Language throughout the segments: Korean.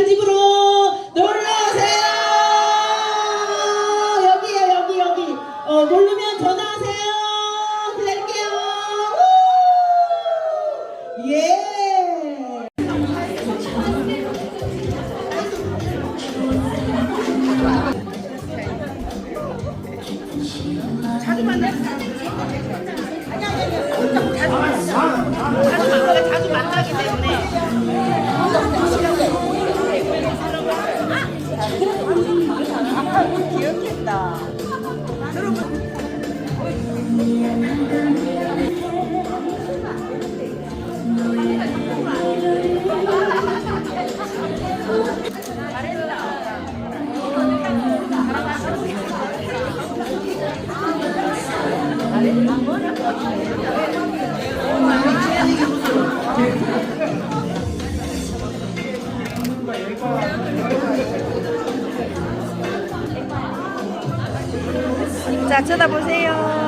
한 입으로 놀라 맛있겠다. 여러분. 잘했다. 쳐다보세요.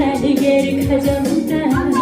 her geri kazanımda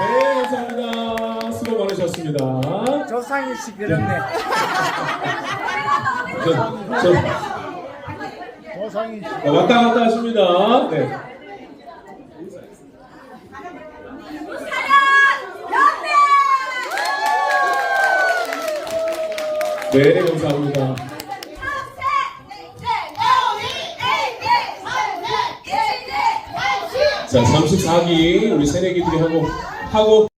네, 감사합니다. 수고 많으셨습니다. 조상이 씨 그렇네. 저, 저, 조상이 씨. 네, 어, 왔다 갔다 하십니다. 네. 네, 감사합니다. 자, 34기 우리 새내기들이 하고 하고.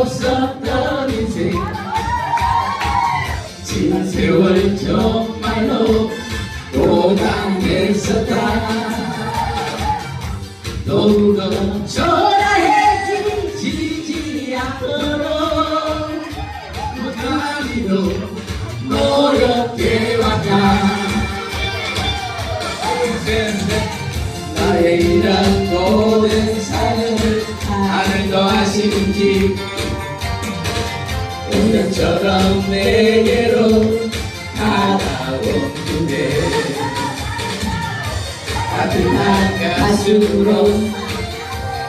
없었던 인생. 지난 세월 정말로 또 당했었다 노력해 왔다. 나의 이런 모든 삶을 하늘도 아시는지. 운명처럼 내게로 다가온 그대. 따뜻한 가슴으로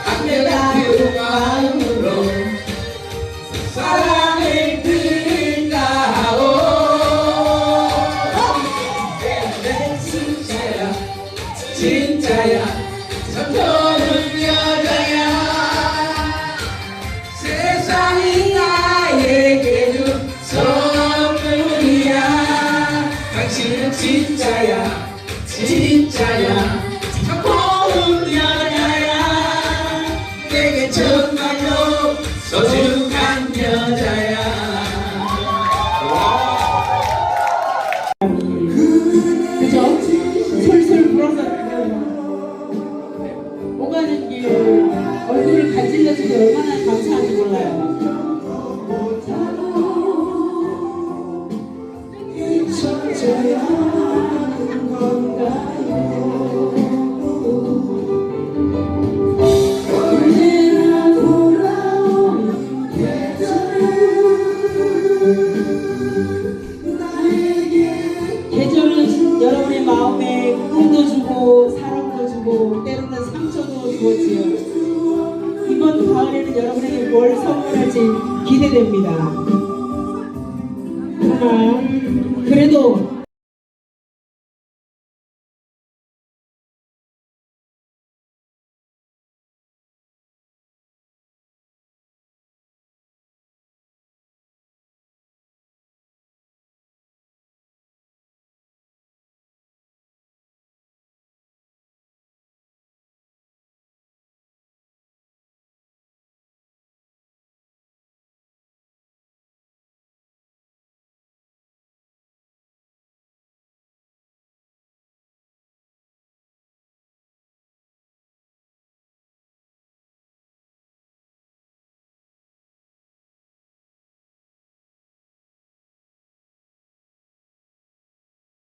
강렬한 그 마음으로. 사랑 가을에는 여러분에게 뭘 선물할지 기대됩니다. 정말 그래도